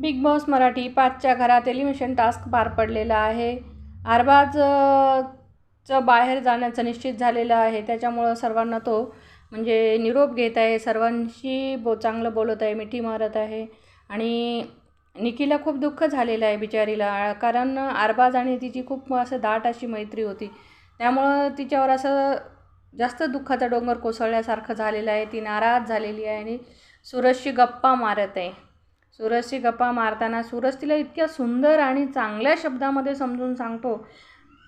Big boss Marathi पाचच्या घरात elimination task पार पडलेला आहे. अरबाजचं बाहेर जाण्याचं निश्चित झालेलं आहे. त्याच्यामुळं सर्वांना तो म्हणजे निरोप घेत आहे. सर्वांशी बो चांगलं बोलत आहे. मिठी मारत आहे. आणि निकीला खूप दुःख झालेलं आहे बिचारीला कारण अरबाज आणि तिची खूप असं दाट अशी मैत्री होती. त्यामुळं तिच्यावर असं जास्त दुःखाचा डोंगर कोसळल्यासारखं झालेलं आहे. ती नाराज झालेली आहे आणि सूरजशी गप्पा मारत आहे. सूरजशी गप्पा मारताना सूरज तिला इतक्या सुंदर आणि चांगल्या शब्दामध्ये समजून सांगतो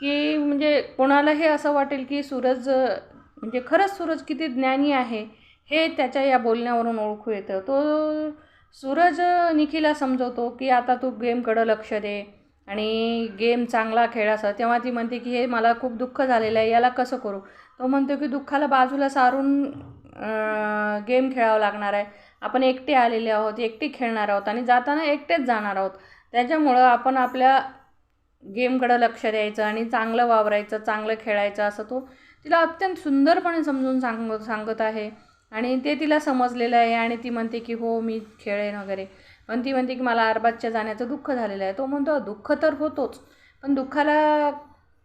की म्हणजे कोणालाही असं वाटेल की सूरज म्हणजे खरंच सूरज किती ज्ञानी आहे हे त्याच्या या बोलण्यावरून ओळखू येतं. तो सूरज निखिला निखीला समजवतो की आता तू गेमकडं लक्ष दे आणि गेम चांगला खेळासा तेव्हा ती म्हणते की हे मला खूप दुःख झालेलं आहे याला कसं करू? तो म्हणतो की दुःखाला बाजूला सारून गेम खेळावं लागणार आहे. आपण एकटे आलेले आहोत एकटे खेळणार आहोत आणि जाताना एकटेच जाणार आहोत. त्याच्यामुळं आपण आपल्या गेमकडं लक्ष द्यायचं आणि चांगलं वावरायचं चांगलं खेळायचं असं तो तिला अत्यंत सुंदरपणे समजून सांग सांगत आहे. आणि ते तिला समजलेलं आहे आणि ती म्हणते की हो मी खेळेन वगैरे. पण ती म्हणते की मला अरबाजच्या जाण्याचं दुःख झालेलं आहे. तो म्हणतो दुःख तर होतोच पण दुःखाला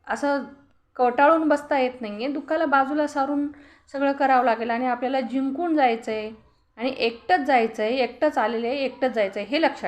असं कटाळून बसता येत नाही आहे दुःखाला बाजूला सारून सगळं करावं लागेल आणि आपल्याला जिंकून जायचं आहे आणि एकटंच जायचं आहे एकटंच आलेलं आहे एकटंच जायचं आहे हे लक्षात